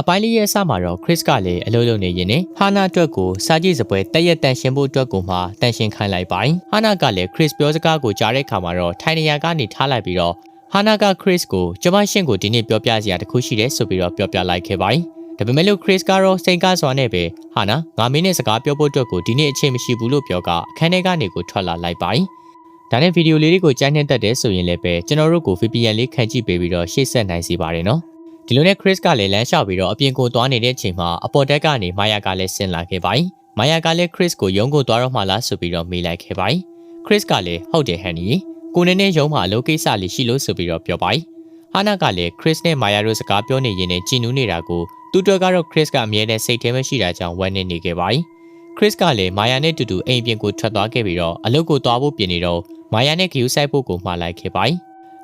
အပိုင်းလေးရဲ့အစမှာတော့ Chris ကလည်းအလုပ်လုပ်နေရင်နဲ့ဟာနာအတွက်ကိုစာကြည့်စပွဲတက်ရက်တန်ရှင်ဖို့အတွက်ကိုမှတန်ရှင်ခိုင်းလိုက်ပိုင်းဟာနာကလည်း Chris ပြောစကားကိုကြားတဲ့အခါမှာတော့ထိုင်နေရာကနေထားလိုက်ပြီးတော့ဟာနာက Chris ကိုကျမရှင့်ကိုဒီနေ့ပြောပြစရာတခုရှိတယ်ဆိုပြီးတော့ပြောပြလိုက်ခဲ့ပိုင်းဒါပေမဲ့လို့ Chris ကတော့စိန်ကားစွာနဲ့ပဲဟာနာငါမင်းနဲ့စကားပြောဖို့အတွက်ကိုဒီနေ့အချိန်မရှိဘူးလို့ပြောကအခန်းထဲကနေကိုထွက်လာလိုက်ပိုင်းဒါနဲ့ဗီဒီယိုလေးတွေကိုကြိုက်နှစ်သက်တယ်ဆိုရင်လည်းပဲကျွန်တော်တို့ကို VPN လေးခန့်ကြည့်ပေးပြီးတော့ရှေ့ဆက်နိုင်စီပါတယ်နော် ဒီလိုနဲ့ Chris ကလည်းလမ်းလျှောက်ပြီးတော့အပြင်ကိုသွားနေတဲ့အချိန်မှာအပေါ်တက်ကနေမာယာကလည်းဆင်းလာခဲ့ပါတယ်မာယာကလည်း Chris ကိုရုံးကိုသွားတော့မှလားဆိုပြီးတော့မေးလိုက်ခဲ့ပါတယ် Chris ကလည်းဟုတ်တယ်ဟန်နီကိုနေနဲ့ရုံးမှာအလုပ်ကိစ္စလေးရှိလို့ဆိုပြီးတော့ပြောပါတယ်ဟာနာကလည်း Chris နဲ့မာယာတို့စကားပြောနေရင်းနဲ့ကြည်နူးနေတာကိုသူတို့ကတော့ Chris ကအမြဲတမ်းစိတ်ထဲမှာရှိတာကြောင့်ဝမ်းနေနေခဲ့ပါတယ် Chris ကလည်းမာယာနဲ့တူတူအိမ်ပြင်ကိုထွက်သွားခဲ့ပြီးတော့အလုပ်ကိုသွားဖို့ပြင်နေတော့မာယာနဲ့ဂယူဆိုင်ဖို့ကိုမှားလိုက်ခဲ့ပါ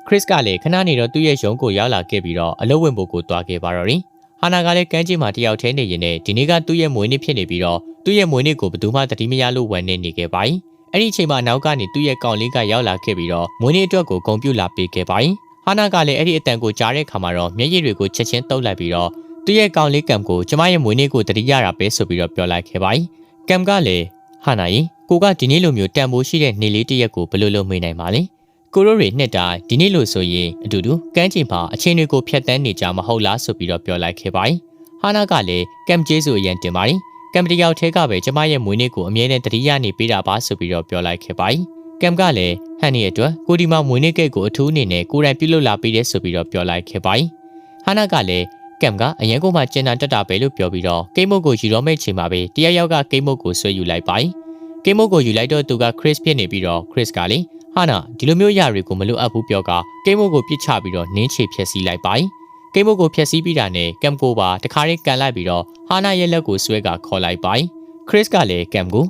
တယ် Chris ကလည်းခဏနေတော့သူ့ရဲ့ရုံးကိုရောက်လာခဲ့ပြီးတော့အလုပ်ဝင်ဖို့ကိုတွားခဲ့ပါတော့တယ်။ဟာနာကလည်းကမ်းခြေမှာတယောက်တည်းနေရင်နဲ့ဒီနေ့ကသူ့ရဲ့မွေးနေ့ဖြစ်နေပြီးတော့သူ့ရဲ့မွေးနေ့ကိုဘယ်သူမှတတိမရလို့ဝန်နေနေခဲ့ပါ යි ။အဲ့ဒီအချိန်မှာနောက်ကနေသူ့ရဲ့ကောင်လေးကရောက်လာခဲ့ပြီးတော့မွေးနေ့အတွက်ကိုဂုံပြူလာပေးခဲ့ပါ යි ။ဟာနာကလည်းအဲ့ဒီအတန်ကိုကြားတဲ့ခါမှာတော့မျက်ရည်တွေကိုချက်ချင်းတုပ်လိုက်ပြီးတော့သူ့ရဲ့ကောင်လေးကမ်ကိုကျမရဲ့မွေးနေ့ကိုတတိရတာပဲဆိုပြီးတော့ပြောလိုက်ခဲ့ပါ යි ။ကမ်ကလည်းဟာနာရင်ကိုကဒီနေ့လိုမျိုးတန်ဖိုးရှိတဲ့နေလေးတစ်ရက်ကိုဘယ်လိုလုပ်မေးနိုင်ပါလဲ။ ကိုရိုတွေနှစ်တိုင်းဒီနေ့လို့ဆိုရင်အတူတူကမ်းခြေမှာအချင်းတွေကိုဖျက်ဆီးနေကြမဟုတ်လားဆိုပြီးတော့ပြောလိုက်ခဲ့ပါတယ်။ဟာနာကလည်းကမ်ကျေးဆိုအရင်တင်ပါတယ်။ကမ်တယောက်ထဲကပဲကျမရဲ့မွေးနေ့ကိုအမြဲတမ်းတတိယနေပေးတာပါဆိုပြီးတော့ပြောလိုက်ခဲ့ပါတယ်။ကမ်ကလည်းဟန်နီအတွက်ကိုဒီမှာမွေးနေ့ကိတ်ကိုအထူးအနေနဲ့ကိုယ်တိုင်ပြုလုပ်လာပေးတယ်ဆိုပြီးတော့ပြောလိုက်ခဲ့ပါတယ်။ဟာနာကလည်းကမ်ကအရင်ကမှကျန်တာတက်တာပဲလို့ပြောပြီးတော့ကိတ်မုတ်ကိုယူတော့မဲ့ချိန်မှာပဲတယောက်ယောက်ကကိတ်မုတ်ကိုဆွဲယူလိုက်ပါတယ်။ကိတ်မုတ်ကိုယူလိုက်တော့သူကခရစ်ဖြစ်နေပြီးတော့ခရစ်ကလည်း ဟာနာဒီလိုမျိုးຢာတွေကိုမလိုအပ်ဘူးပြောကကိတ်မုတ်ကိုပြစ်ချပြီးတော့နင်းချေဖျက်ဆီးလိုက်ပါတယ်။ကိတ်မုတ်ကိုဖျက်ဆီးပြီးတာနဲ့ကမ်ကိုပါတခါလေးကန်လိုက်ပြီးတော့ဟာနာရဲ့လက်ကိုဆွဲကခေါ်လိုက်ပါတယ်။ခရစ်ကလည်းကမ်ကို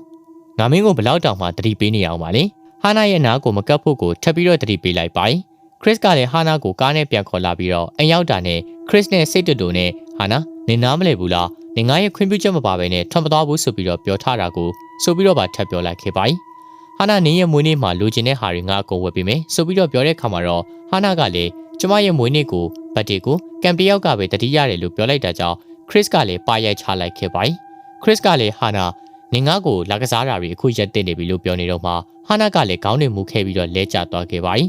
ငါမင်းကိုဘလောက်တောင်မှတတိပေးနေအောင်ပါလေ။ဟာနာရဲ့နားကိုမကပ်ဖို့ကိုထပ်ပြီးတော့တတိပေးလိုက်ပါတယ်။ခရစ်ကလည်းဟာနာကိုကားနဲ့ပြန်ခေါ်လာပြီးတော့အိမ်ရောက်တာနဲ့ခရစ်နဲ့စိတ်တူတူနဲ့ဟာနာနင်နားမလဲဘူးလား။နင်ငါရဲ့ခွင့်ပြုချက်မပါဘဲနဲ့ထွက်မသွားဘူးဆိုပြီးတော့ပြောထားတာကိုဆိုပြီးတော့ပါထပ်ပြောလိုက်ခဲ့ပါတယ်။ ဟာနာနင်းရဲ့မွေးနေ့မှာလိုချင်တဲ့ဟာတွေငါအကုန်ဝယ်ပေးမယ်ဆိုပြီးတော့ပြောတဲ့ခါမှာတော့ဟာနာကလည်းကျမရဲ့မွေးနေ့ကိုဘတ်တေကိုကမ်တယောက်ကပဲတတိရတယ်လို့ပြောလိုက်တာကြောင့်ခရစ်ကလည်းပါရိုက်ချလိုက်ခဲ့ပါတယ်ခရစ်ကလည်းဟာနာနင်ငါကိုလာကစားတာတွေအခုရက်တင်နေပြီလို့ပြောနေတော့မှဟာနာကလည်းခေါင်းတွေမူခဲပြီးတော့လဲကျသွားခဲ့ပါတယ်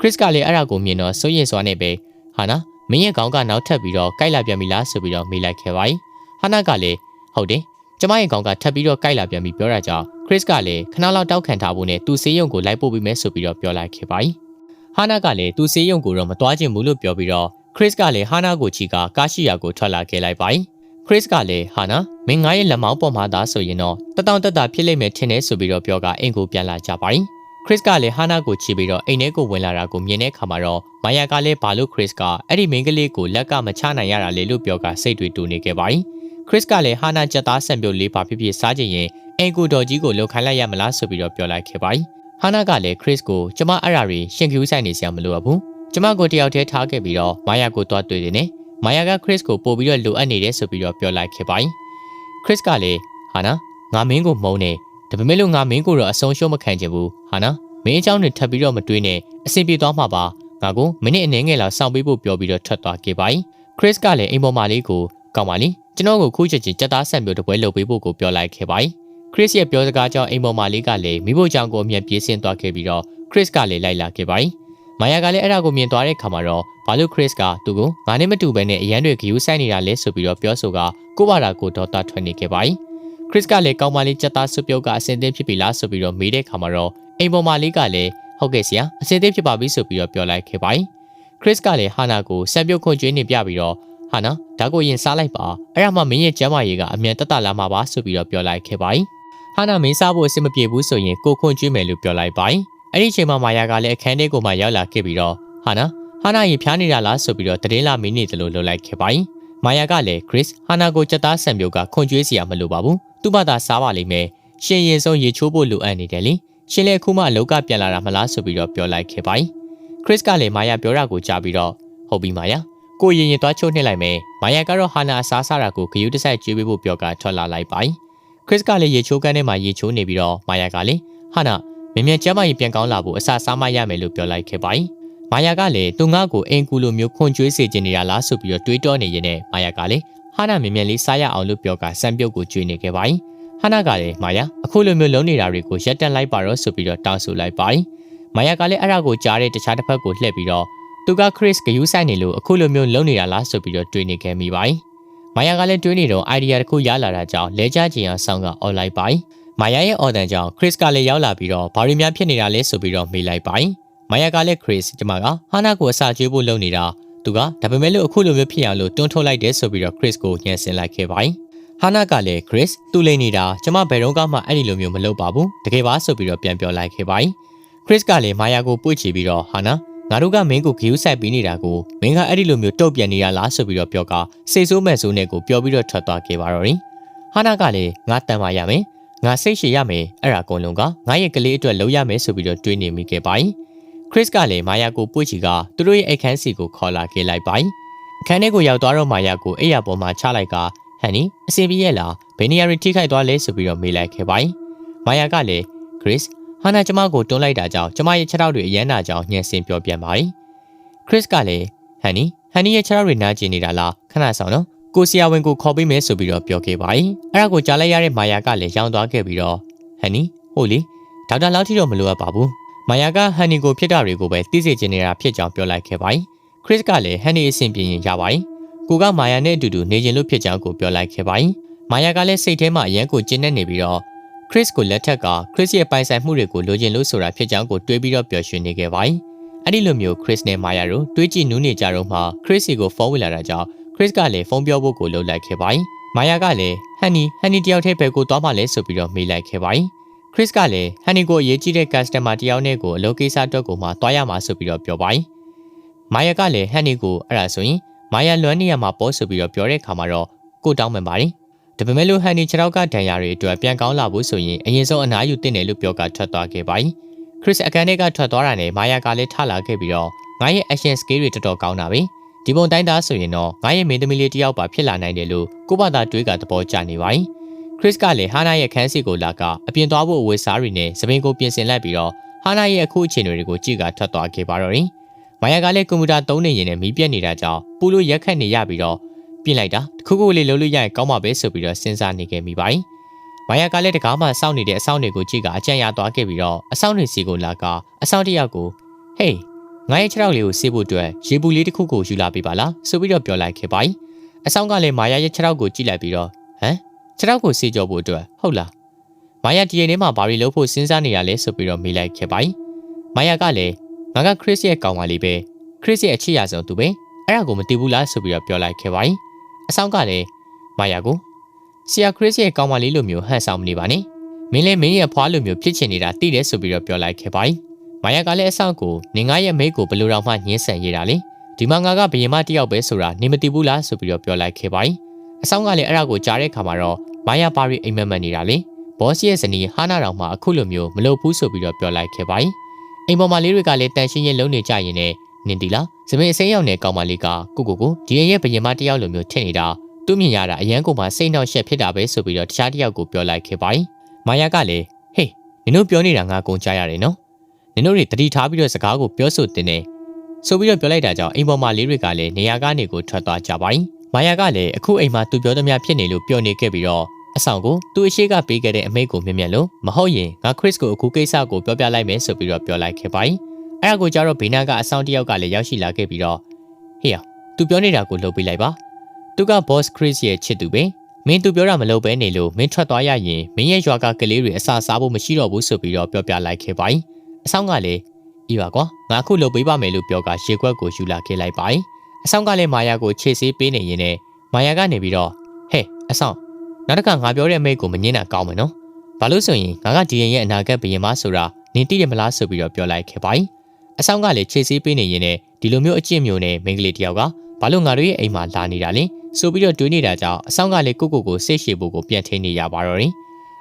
ခရစ်ကလည်းအဲ့ဒါကိုမြင်တော့စိုးရင်စွာနဲ့ပဲဟာနာမင်းရဲ့ခေါင်းကနောက်ထပ်ပြီးတော့ကြိုက်လာပြန်ပြီလားဆိုပြီးတော့မေးလိုက်ခဲ့ပါတယ်ဟာနာကလည်းဟုတ်တယ်ကျမရဲ့ခေါင်းကထပ်ပြီးတော့ကြိုက်လာပြန်ပြီပြောတာကြောင့် ခရစ်ကလည်းခဏလောက်တောက်ခံထားဖို့နဲ့သူ့ဆေးရုံကိုလိုက်ပို့ပေးမယ်ဆိုပြီးတော့ပြောလိုက်ခဲ့ပါသည်။ဟာနာကလည်းသူ့ဆေးရုံကိုတော့မသွားချင်ဘူးလို့ပြောပြီးတော့ခရစ်ကလည်းဟာနာကိုချီကကာရှိယာကိုထွက်လာခဲ့လိုက်ပါသည်။ခရစ်ကလည်းဟာနာမင်းငါရဲ့လက်မောင်းပေါ်မှာသာဆိုရင်တော့တတောင်တတဖြစ်လိမ့်မယ်ထင်တယ်ဆိုပြီးတော့ပြောကအင်ကိုပြန်လာကြပါသည်။ ခရစ်ကလည်းဟာနာကိုချီပြီးတော့အိမ်ထဲကိုဝင်လာတာကိုမြင်တဲ့အခါမှာတော့မာယာကလည်းဘာလို့ခရစ်ကအဲ့ဒီမိန်းကလေးကိုလက်ကမချနိုင်ရတာလဲလို့ပြောကစိတ်တွေတူနေခဲ့ပါပြီ။ခရစ်ကလည်းဟာနာကြက်သားဆံပြုတ်လေးပါဖြစ်ဖြစ်စားကြရင်အင်ကိုတော်ကြီးကိုလှုပ်ခိုင်းလိုက်ရမလားဆိုပြီးတော့ပြောလိုက်ခဲ့ပါပြီ။ဟာနာကလည်းခရစ်ကိုကျမအဲ့ဒါတွေရှင်ကျူးဆိုင်နေစရာမလိုဘူး။ကျမကိုတယောက်တည်းထားခဲ့ပြီးတော့မာယာကိုသွားတွေ့တယ်နဲ့မာယာကခရစ်ကိုပို့ပြီးတော့လိုအပ်နေတယ်ဆိုပြီးတော့ပြောလိုက်ခဲ့ပါပြီ။ခရစ်ကလည်းဟာနာငါမင်းကိုမုန်းတယ်။ ဒါပေမဲ့လို့ငါမင်းကိုတော့အဆုံးရှုံးမခံချင်ဘူးဟာနာမင်းအเจ้าနဲ့ထပ်ပြီးတော့မတွေးနဲ့အဆင်ပြေသွားမှာပါငါကိုမိနစ်အနည်းငယ်လောက်စောင့်ပေးဖို့ပြောပြီးတော့ထွက်သွားခဲ့ပါ යි ခရစ်ကလည်းအိမ်ပေါ်မှာလေးကိုကောင်းပါလိကျွန်တော်ကိုခုချက်ချင်းကြက်သားဆန်မျိုးတစ်ပွဲလုပ်ပေးဖို့ကိုပြောလိုက်ခဲ့ပါ යි ခရစ်ရဲ့ပြောစကားကြောင့်အိမ်ပေါ်မှာလေးကလည်းမိဖို့ကြောင့်ကိုအမြတ်ပြေးဆင်းသွားခဲ့ပြီးတော့ခရစ်ကလည်းလိုက်လာခဲ့ပါ යි မာယာကလည်းအဲ့ဒါကိုမြင်သွားတဲ့ခါမှာတော့ဘာလို့ခရစ်ကသူ့ကိုငါနဲ့မတူဘဲနဲ့အရန်တွေဂယူးဆိုင်နေတာလဲဆိုပြီးတော့ပြောဆိုကကိုဘာသာကိုဒေါတာထွက်နေခဲ့ပါ යි ခရစ်ကလည်းကောင်းမလေးကြက်သားစွပ်ပြုတ်ကအစင်သင်းဖြစ်ပြီလားဆိုပြီးတော့မေးတဲ့အခါမှာတော့အိမ်ပေါ်မှာလေးကလည်းဟုတ်ကဲ့ဆရာအစင်သင်းဖြစ်ပါပြီဆိုပြီးတော့ပြောလိုက်ခဲ့ပါတယ်ခရစ်ကလည်းဟာနာကိုစံပြုတ်ခွန်ကျွေးနေပြပြီးတော့ဟာနာဒါကိုရင်စားလိုက်ပါအဲ့ဒါမှမင်းရဲ့ကျမ်းမာရေးကအမြန်တက်တာလာမှာပါဆိုပြီးတော့ပြောလိုက်ခဲ့ပါတယ်ဟာနာမင်းစားဖို့အဆင်မပြေဘူးဆိုရင်ကိုခွန်ကျွေးမယ်လို့ပြောလိုက်ပါတယ်အဲ့ဒီချိန်မှာမာယာကလည်းအခန်းထဲကိုမှရောက်လာခဲ့ပြီးတော့ဟာနာဟာနာရင်ဖျားနေတာလားဆိုပြီးတော့တရင်လာမင်းနေတယ်လို့လှုပ်လိုက်ခဲ့ပါတယ်မာယာကလည်း Chris ဟာနာကိုကြက်သားဆံမျိုးကခွန်ကျွေးစရာမလိုပါဘူး သူ့ဘာသာစားပါလိမ့်မယ်ရှင်ရင်ဆုံးရေချိုးဖို့လိုအပ်နေတယ်လေရှင်လည်းခုမှလောကပြန်လာတာမလားဆိုပြီးတော့ပြောလိုက်ခဲ့ပါခရစ်ကလည်းမာယာပြောတာကိုကြားပြီးတော့ဟုတ်ပြီမာယာကိုရင်ရင်သွားချုပ်နှိမ့်လိုက်မယ်မာယာကတော့ဟာနာအစားစားတာကိုဂယုတဆိုင်ကြွေးပေးဖို့ပြောကထွက်လာလိုက်ပါခရစ်ကလည်းရေချိုးကန်းထဲမှာရေချိုးနေပြီးတော့မာယာကလည်းဟာနာမင်းမြန်ကျမကြီးပြန်ကောင်းလာဖို့အစားစားမရမယ်လို့ပြောလိုက်ခဲ့ပါမာယာကလည်းသူငါ့ကိုအင်ကူလိုမျိုးခွန်ကြွေးစေချင်နေရလားဆိုပြီးတော့တွေးတောနေရင်နဲ့မာယာကလည်း ဟာနာမြင်မြန်လေးစားရအောင်လို့ပြောကစံပြုတ်ကိုကျွေးနေခဲ့ပါတယ်ဟာနာကလည်းမာယာအခုလိုမျိုးလုံးနေတာတွေကိုရက်တက်လိုက်ပါတော့ဆိုပြီးတော့တောင်းဆိုလိုက်ပါတယ်မာယာကလည်းအဲ့ဒါကိုကြားတဲ့တခြားတစ်ဖက်ကိုလှည့်ပြီးတော့သူကခရစ်ဂယူးဆိုင်နေလို့အခုလိုမျိုးလုံးနေတာလားဆိုပြီးတော့တွေးနေခဲ့မိပါတယ်မာယာကလည်းတွေးနေတော့ idea တစ်ခုရလာတာကြောင့်လဲကြချင်အောင်ဆောင်းက online ပါတယ်မာယာရဲ့ order ကြောင့် Chris ကလည်းရောက်လာပြီးတော့ဘာရီများဖြစ်နေတာလဲဆိုပြီးတော့မေးလိုက်ပါတယ်မာယာကလည်း Chris ကျမကဟာနာကိုအစာကျွေးဖို့လုပ်နေတာ သူကဒါပေမဲ့လို့အခုလိုမျိုးဖြစ်အောင်လို့တွန်းထုတ်လိုက်တယ်ဆိုပြီးတော့ Chris ကိုညှဉ်းဆင်လိုက်ခဲ့ပါတယ်ဟာနာကလည်း Chris သူ့လိမ့်နေတာကျမဘယ်တော့မှအဲ့ဒီလိုမျိုးမလုပ်ပါဘူးတကယ်ပါဆိုပြီးတော့ပြန်ပြောလိုက်ခဲ့ပါတယ် Chris ကလည်းမာယာကိုပွေ့ချပြီးတော့ဟာနာငါတို့ကမင်းကိုဂယူးဆိုင်ပြီးနေတာကိုမင်းကအဲ့ဒီလိုမျိုးတုတ်ပြန်နေရလားဆိုပြီးတော့ပြောကစိတ်ဆိုးမဲ့ဆိုးနဲ့ကိုပြောပြီးတော့ထွက်သွားခဲ့ပါတော့တယ်ဟာနာကလည်းငါတန်ပါရမယ်ငါစိတ်ရှည်ရမယ်အဲ့ဒါအကုန်လုံးကငါရဲ့ကလေးအတွက်လုပ်ရမယ်ဆိုပြီးတော့တွေးနေမိခဲ့ပါတယ် ခရစ်ကလည်းမာယာကိုပွေ့ချီကသူတို့ရဲ့အခန်းစီကိုခေါ်လာခဲ့လိုက်ပါတယ်အခန်းထဲကိုရောက်သွားတော့မာယာကိုအိယာပေါ်မှာချလိုက်ကဟန်နီအစင်ပြေရဲ့လားဘယ်နေရာတွေထိခိုက်သွားလဲဆိုပြီးတော့မေးလိုက်ခဲ့ပါတယ်မာယာကလည်းခရစ်ဟာနာကျမကိုတွန်းလိုက်တာကြောင့်ကျမရဲ့ခြေထောက်တွေအရန်နာကြောင်ညှက်ဆင်ပြောပြန်ပါတယ်ခရစ်ကလည်းဟန်နီဟန်နီရဲ့ခြေထောက်တွေနာကျင်နေတာလားခဏဆောင်နော်ကိုစီယာဝင်ကိုခေါ်ပေးမယ်ဆိုပြီးတော့ပြောခဲ့ပါတယ်အဲ့ဒါကိုကြားလိုက်ရတဲ့မာယာကလည်းရောင်းသွားခဲ့ပြီးတော့ဟန်နီဟုတ်လေဒေါက်တာလောက်ထိတော့မလိုအပ်ပါဘူး မာယာကဟန်နီကိုဖြစ်တာတွေကိုပဲသိစေချင်နေတာဖြစ်ကြောင်းပြောလိုက်ခဲ့ပါတယ်ခရစ်ကလည်းဟန်နီအဆင်ပြေရင်ရပါတယ်ကိုကမာယာနဲ့အတူတူနေကျင်လို့ဖြစ်ကြောင်းကိုပြောလိုက်ခဲ့ပါတယ်မာယာကလည်းစိတ်ထဲမှာအရန်ကိုကျဉ်းနေနေပြီးတော့ခရစ်ကိုလက်ထက်ကခရစ်ရဲ့ပိုင်ဆိုင်မှုတွေကိုလိုချင်လို့ဆိုတာဖြစ်ကြောင်းကိုတွေးပြီးတော့ပျော်ရွှင်နေခဲ့ပါတယ်အဲ့ဒီလိုမျိုးခရစ်နဲ့မာယာတို့တွေးကြည့်နူးနေကြတော့မှခရစ်စီကိုဖုန်းဝင်လာတာကြောင့်ခရစ်ကလည်းဖုန်းပြောဖို့ကိုလှုပ်လိုက်ခဲ့ပါတယ်မာယာကလည်းဟန်နီဟန်နီတယောက်တည်းပဲကိုသွားမှလဲဆိုပြီးတော့မေးလိုက်ခဲ့ပါတယ် ခရစ်ကလည်းဟန်နီကိုအရေးကြီးတဲ့ customer တယောက်နဲ့ကိုအလုပ်ကိစ္စအတွက်ကိုမှသွားရမှာဆိုပြီးတော့ပြောပါတယ်မာယာကလည်းဟန်နီကိုအဲ့ဒါဆိုရင်မာယာလွမ်းနေရမှာပေါ့ဆိုပြီးတော့ပြောတဲ့အခါမှာတော့ကိုတောင်းပန်ပါတယ်ဒါပေမဲ့လို့ဟန်နီခြေထောက်ကဒဏ်ရာတွေအတွက်ပြန်ကောင်းလာဖို့ဆိုရင်အရင်ဆုံးအနားယူတင်တယ်လို့ပြောကထွက်သွားခဲ့ပါတယ်ခရစ်အခန်းထဲကထွက်သွားတာနဲ့မာယာကလည်းထလာခဲ့ပြီးတော့ငါရဲ့ action skill တွေတော်တော်ကောင်းတာပဲဒီပုံတိုင်းသားဆိုရင်တော့ငါရဲ့မင်းသမီးလေးတယောက်ပါဖြစ်လာနိုင်တယ်လို့ကိုဘာသာတွေးကသဘောကျနေပါတယ် ခရစ်ကလည်းဟာနာရဲ့ခန်းစီကိုလာကအပြင်သွားဖို့အဝေးစားတွေနဲ့သပင်ကိုပြင်ဆင်လိုက်ပြီးတော့ဟာနာရဲ့အခုအခြေအနေတွေကိုကြည့်ကထွက်သွားခဲ့ပါတော့တယ်မာယာကလည်းကွန်ပျူတာသုံးနေရင်လည်းမီးပြတ်နေတာကြောင့်ပူလို့ရက်ခတ်နေရပြီးတော့ပြင်လိုက်တာတခုခုလေးလုံးလို့ရရင်ကောင်းမှာပဲဆိုပြီးတော့စဉ်းစားနေခဲ့မိပါတယ်။မာယာကလည်းတကားမှစောင့်နေတဲ့အဆောင်တွေကိုကြည့်ကအကြံရသွားခဲ့ပြီးတော့အဆောင်တွေစီကိုလာကအဆောင်တယောက်ကိုဟေးငါရဲ့ခြေထောက်လေးကိုဆေးဖို့အတွက်ရေပူလေးတစ်ခုကိုယူလာပေးပါလားဆိုပြီးတော့ပြောလိုက်ခဲ့ပါတယ်။အဆောင်ကလည်းမာယာရဲ့ခြေထောက်ကိုကြည့်လိုက်ပြီးတော့ဟမ် ခြေထောက်ကိုဆေးကြောဖို့အတွက်ဟုတ်လားမာယာဒီနေ့မှာဘာတွေလုပ်ဖို့စဉ်းစားနေရလဲဆိုပြီးတော့မေးလိုက်ခဲ့ပါတယ်။မာယာကလည်းငါကခရစ်ရဲ့ကောင်မလေးပဲခရစ်ရဲ့အချစ်ရဆုံးသူပဲအဲ့ဒါကိုမသိဘူးလားဆိုပြီးတော့ပြောလိုက်ခဲ့ပါတယ်အဆောင်ကလည်းမာယာကိုဆရာခရစ်ရဲ့ကောင်မလေးလိုမျိုးဟန်ဆောင်မနေပါနဲ့မင်းလည်းမင်းရဲ့ဖွားလိုမျိုးဖြစ်ချင်နေတာသိတယ်ဆိုပြီးတော့ပြောလိုက်ခဲ့ပါတယ်မာယာကလည်းအဆောင်ကိုနင်ငါရဲ့မိတ်ကိုဘယ်လိုတော့မှညှင်းဆန်ရတာလေဒီမှာငါကဘယင်မတယောက်ပဲဆိုတာနင်မသိဘူးလားဆိုပြီးတော့ပြောလိုက်ခဲ့ပါတယ် အဆောင်ကလည်းအဲ့ဒါကိုကြားတဲ့ခါမှာတော့မာယာပါရီအိမ်မက်မက်နေတာလေဘော့စ်ရဲ့ဇနီးဟာနာတော်မှာအခုလိုမျိုးမလုပ်ဘူးဆိုပြီးတော့ပြောလိုက်ခဲ့ပါတယ်အိမ်ပေါ်မှာလေးတွေကလည်းတန်ရှင်းရင်လုံးနေကြရင်လည်းနင်တီလားစပင်အစိမ်းရောက်တဲ့ကောင်မလေးကကိုကိုကိုဒီရဲ့ဘယင်မတယောက်လိုမျိုးထင်နေတာသူ့မြင်ရတာအရန်ကိုမှစိတ်နှောက်ရှက်ဖြစ်တာပဲဆိုပြီးတော့တခြားတယောက်ကိုပြောလိုက်ခဲ့ပါတယ်။မာယာကလည်းဟေးနင်တို့ပြောနေတာငါကုန်ကြရတယ်နော်။နင်တို့တွေတတိထားပြီးတော့စကားကိုပြောဆိုတင်နေဆိုပြီးတော့ပြောလိုက်တာကြောင့်အိမ်ပေါ်မှာလေးတွေကလည်းနေရာကနေကိုထွက်သွားကြပါတယ်။ မာယာကလည်းအခုအိမ်မှာသူပြောသမျှဖြစ်နေလို့ပြောနေခဲ့ပြီးတော့အဆောင်ကိုသူ့အရှိကပေးခဲ့တဲ့အမိတ်ကိုမြင်မြင်လို့မဟုတ်ရင်ငါခရစ်ကိုအခုကိစ္စကိုပြောပြလိုက်မယ်ဆိုပြီးတော့ပြောလိုက်ခဲ့ပါတယ်။အဲ့ဒါကိုကြတော့ဘေးနားကအဆောင်တယောက်ကလည်းရောက်ရှိလာခဲ့ပြီးတော့ဟေ့ရသူပြောနေတာကိုလုပ်ပေးလိုက်ပါသူက boss Chris ရဲ့ချစ်သူပဲမင်းသူပြောတာမလုပ်ဘဲနေလို့မင်းထွက်သွားရရင်မင်းရဲ့ရွာကကလေးတွေအစာစားဖို့မရှိတော့ဘူးဆိုပြီးတော့ပြောပြလိုက်ခဲ့ပါ යි အဆောင်ကလည်းဤပါကွာငါခုလုပ်ပေးပါမယ်လို့ပြောကရေခွက်ကိုယူလာခဲ့လိုက်ပါ යි အဆောင်ကလည်းမာယာကိုခြေဆေးပေးနေရင်နဲ့မာယာကနေပြီးတော့ဟဲ့အဆောင်နောက်တစ်ခါငါပြောတဲ့မိတ်ကိုမငင်းတာကောင်းမယ်နော်ဘာလို့ဆိုရင်ငါကဒီရင်ရဲ့အနာဂတ်ဘယင်မဆိုတာနင်သိတယ်မလားဆိုပြီးတော့ပြောလိုက်ခဲ့ပါ යි အဆောင်ကလည်းခြေဆေးပေးနေရင်လည်းဒီလိုမျိုးအကျင့်မျိုးနဲ့မိန်းကလေးတယောက်ကဘာလို့ငါတို့ရဲ့အိမ်မှာလာနေတာလဲဆိုပြီးတော့တွေးနေတာကြောင့်အဆောင်ကလည်းကိုကိုကိုစိတ်ရှည်ဖို့ကိုပြန်ထင်းနေရပါတော့တယ်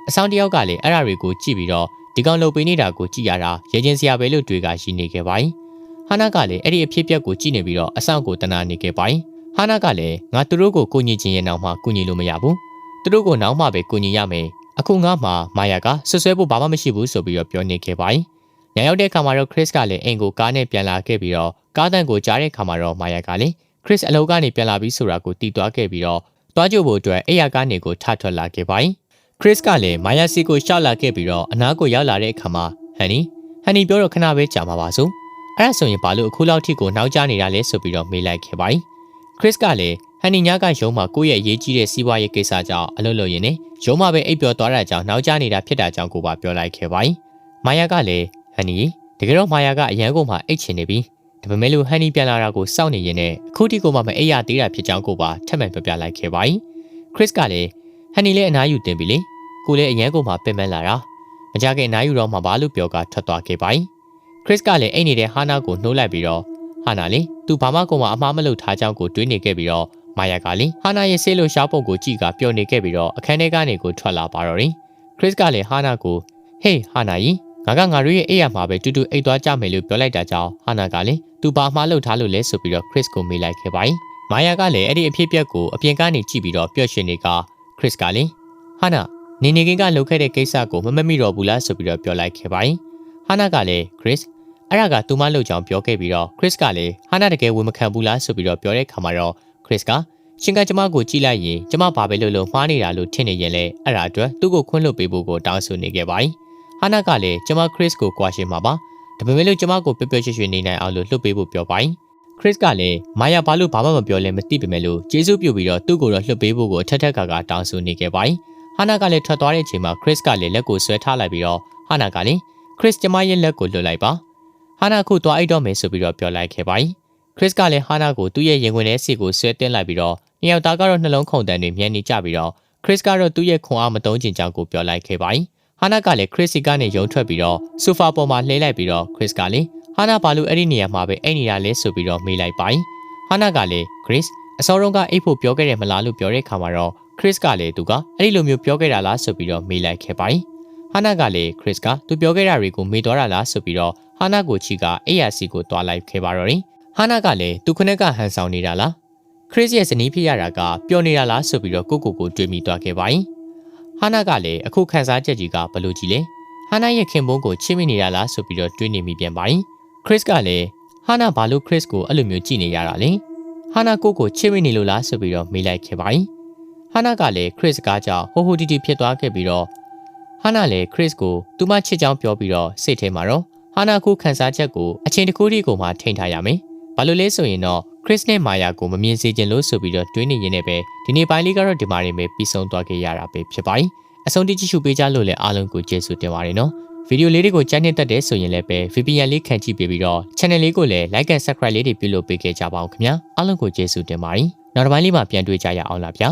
အဆောင်တယောက်ကလည်းအဲ့အရာတွေကိုကြည့်ပြီးတော့ဒီကောင်လှုပ်ပေးနေတာကိုကြည့်ရတာရဲချင်းစရာပဲလို့တွေးကရှိနေခဲ့ပါ යි ဟာနာကလည်းအဲ့ဒီအဖြစ်ပြက်ကိုကြည့်နေပြီးတော့အဆောင်ကိုတနာနေခဲ့ပါ යි ဟာနာကလည်းငါသူတို့ကိုကိုညီချင်းရဲ့နောက်မှကိုညီလို့မရဘူးသူတို့ကိုနောက်မှပဲကိုညီရမယ်အခုငါမှမာယာကဆွဆွဲဖို့ဘာမှမရှိဘူးဆိုပြီးတော့ပြောနေခဲ့ပါ යි ညရောက်တဲ့အခါမှာတော့ Chris ကလည်းအိမ်ကိုကားနဲ့ပြန်လာခဲ့ပြီးတော့ကားတန်ကိုကြားတဲ့အခါမှာတော့မာယာကလည်း Chris အလုပ်ကနေပြန်လာပြီးဆိုတာကိုတီးသွားခဲ့ပြီးတော့သွားကြဖို့အတွက်အိယာကနေကိုထထွက်လာခဲ့ပါတယ်ခရစ်ကလည်းမာယာစီကိုရှောက်လာခဲ့ပြီးတော့အနားကိုရောက်လာတဲ့အခါမှာဟန်နီဟန်နီပြောတော့ခဏပဲကြာမှာပါစို့ အဲ့ဒါဆိုရင်ဘာလို့အခုလောက်ထိကိုနှောက်ကြနေတာလဲဆိုပြီးတော့မေးလိုက်ခဲ့ပါတယ်ခရစ်ကလည်းဟန်နီညကရုံးမှာကိုယ့်ရဲ့ရေးကြီးတဲ့စီးပွားရေးကိစ္စကြောင့်အလုပ်လုပ်ရင်းနဲ့ရုံးမှာပဲအိပ်ပျော်သွားတာကြောင့်နှောက်ကြနေတာဖြစ်တာကြောင့်ကိုပါပြောလိုက်ခဲ့ပါတယ်မာယာကလည်းဟန်နီတကယ်တော့မာယာကအရန်ကုန်မှာအိတ်ချင်နေပြီဒါပေမဲ့လို့ဟန်နီပြန်လာတာကိုစောင့်နေရင်နဲ့အခုထိကိုမှမအိပ်ရသေးတာဖြစ်ကြောင်းကိုပါထပ်မံပြောပြလိုက်ခဲ့ပါတယ်ခရစ်ကလည်းဟန်နီလည်းအနားယူတင်ပြီလေကိုလည်းအရန်ကုန်မှာပင်ပန်းလာတာမကြခင်အနားယူတော့မှဘာလို့ပြောကထွက်သွားခဲ့ပါတယ် ခရစ်ကလည်းအိတ်နေတဲ့ဟာနာကိုနှိုးလိုက်ပြီးတော့ဟာနာလေသူဘာမှကိုမှအမှားမလုပ်ထားကြောင်းကိုတွေးနေခဲ့ပြီးတော့မာယာကလည်းဟာနာရဲ့ဆေးလို့ရှားပုံကိုကြည့်ကပျော်နေခဲ့ပြီးတော့အခန်းထဲကနေကိုထွက်လာပါတော့တယ်ခရစ်ကလည်းဟာနာကိုဟေးဟာနာကြီးငါကငါတို့ရဲ့အိယာမှာပဲတူတူအိတ်သွားကြမယ်လို့ပြောလိုက်တာကြောင့်ဟာနာကလည်းသူဘာမှလုပ်ထားလို့လဲဆိုပြီးတော့ခရစ်ကိုမေးလိုက်ခဲ့ပါတယ်မာယာကလည်းအဲ့ဒီအဖြစ်အပျက်ကိုအပြင်ကနေကြည့်ပြီးတော့ပျော့ရွှင်နေကခရစ်ကလည်းဟာနာနေနေကင်းကလုပ်ခဲ့တဲ့ကိစ္စကိုမမမိတော့ဘူးလားဆိုပြီးတော့ပြောလိုက်ခဲ့ပါတယ် ဟာနာကလည်းခရစ်အဲ့ဒါကသူမလုပ်ကြောင်ပြောခဲ့ပြီးတော့ခရစ်ကလည်းဟာနာတကယ်ဝင်မခံဘူးလားဆိုပြီးတော့ပြောတဲ့ခါမှာတော့ခရစ်ကရှင်ကကျမကိုကြည့်လိုက်ရင်ကျမဘာပဲလုပ်လို့မှားနေတာလို့ထင်နေရင်လေအဲ့ဒါအတွက်သူ့ကိုခွင့်လွှတ်ပေးဖို့ကိုတောင်းဆိုနေခဲ့ပါတယ်ဟာနာကလည်းကျမခရစ်ကိုကွာရှင်းမှာပါဒါပေမဲ့လို့ကျမကိုပျော်ပျော်ရွှင်ရွှင်နေနိုင်အောင်လို့လှုပ်ပေးဖို့ပြောပါတယ်ခရစ်ကလည်းမာယာဘာလို့ဘာမှမပြောလဲမသိပေမဲ့လို့ကျေးဇူးပြုပြီးတော့သူ့ကိုတော့လှုပ်ပေးဖို့ကိုအထက်ထက်ကကတောင်းဆိုနေခဲ့ပါတယ်ဟာနာကလည်းထွက်သွားတဲ့အချိန်မှာခရစ်ကလည်းလက်ကိုဆွဲထားလိုက်ပြီးတော့ဟာနာကလည်း ခရစ်ကျမရဲ့လက်ကိုလွတ်လိုက်ပါဟာနာခုသွားအိတ်တော့မယ်ဆိုပြီးတော့ပြောလိုက်ခဲ့ပါတယ်ခရစ်ကလည်းဟာနာကိုသူ့ရဲ့ရင်ဝင်ထဲစီကိုဆွဲတင်လိုက်ပြီးတော့နှစ်ယောက်သားကတော့နှလုံးခုန်တန်တွေမြဲနေကြပြီးတော့ခရစ်ကတော့သူ့ရဲ့ခွန်အားမတုံးချင်ကြောင်းကိုပြောလိုက်ခဲ့ပါတယ်ဟာနာကလည်းခရစ်စီကနေရုံထွက်ပြီးတော့ဆူဖာပေါ်မှာလှဲလိုက်ပြီးတော့ခရစ်ကလည်းဟာနာဘာလို့အဲ့ဒီနေရာမှာပဲအိတ်နေတာလဲဆိုပြီးတော့မေးလိုက်ပါတယ်ဟာနာကလည်းခရစ်အစောတုန်းကအိတ်ဖို့ပြောခဲ့တယ်မလားလို့ပြောတဲ့ခါမှာတော့ခရစ်ကလည်းသူကအဲ့ဒီလိုမျိုးပြောခဲ့တာလားဆိုပြီးတော့မေးလိုက်ခဲ့ပါတယ် ဟာနာကလည်းခရစ်ကသူပြောခဲ့တာတွေကိုမေးသွားတာလားဆိုပြီးတော့ဟာနာကိုချီကအေးရစီကိုတွားလိုက်ခဲ့ပါတော့တယ်ဟာနာကလည်းသူခုနကဟန်ဆောင်နေတာလားခရစ်ရဲ့ဇနီးဖြစ်ရတာကပျော်နေတာလားဆိုပြီးတော့ကိုကိုကိုတွေးမိသွားခဲ့ပါတယ်ဟာနာကလည်းအခုခန်းစားချက်ကြီးကဘလို့ကြီးလဲဟာနာရဲ့ခင်ပွန်းကိုချစ်မိနေတာလားဆိုပြီးတော့တွေးနေမိပြန်ပါတယ်ခရစ်ကလည်းဟာနာဘာလို့ခရစ်ကိုအဲ့လိုမျိုးကြည့်နေရတာလဲဟာနာကိုကိုချစ်မိနေလို့လားဆိုပြီးတော့မေးလိုက်ခဲ့ပါတယ်ဟာနာကလည်းခရစ်စကားကြောင့်ဟိုဟိုတီတီဖြစ်သွားခဲ့ပြီးတော့ ဟာနာလည်းခရစ်ကိုသူမချစ်ကြောင်းပြောပြီးတော့စိတ်ထဲမှာတော့ဟာနာကိုခန်းစားချက်ကိုအချိန်တစ်ခုတည်းကိုမှထိန်ထားရမယ်ဘာလို့လဲဆိုရင်တော့ခရစ်နဲ့မာယာကိုမမြင်စေချင်လို့ဆိုပြီးတော့တွေးနေရင်းနဲ့ပဲဒီနေ့ပိုင်းလေးကတော့ဒီမှာနေပဲပြီးဆုံးသွားခဲ့ရတာပဲဖြစ်ပါတယ်အဆုံးတိကြည့်ရှုပေးကြလို့လည်းအားလုံးကိုကျေးဇူးတင်ပါတယ်နော်ဗီဒီယိုလေးတွေကိုကြိုက်နှစ်သက်တဲ့ဆိုရင်လည်းပဲ VPN လေးခံကြည့်ပေးပြီးတော့ channel လေးကိုလည်း like and subscribe လေးတွေပြုလုပ်ပေးခဲ့ကြပါဦးခင်ဗျာအားလုံးကိုကျေးဇူးတင်ပါတယ်နောက်တစ်ပိုင်းလေးမှာပြန်တွေ့ကြရအောင်လားဗျာ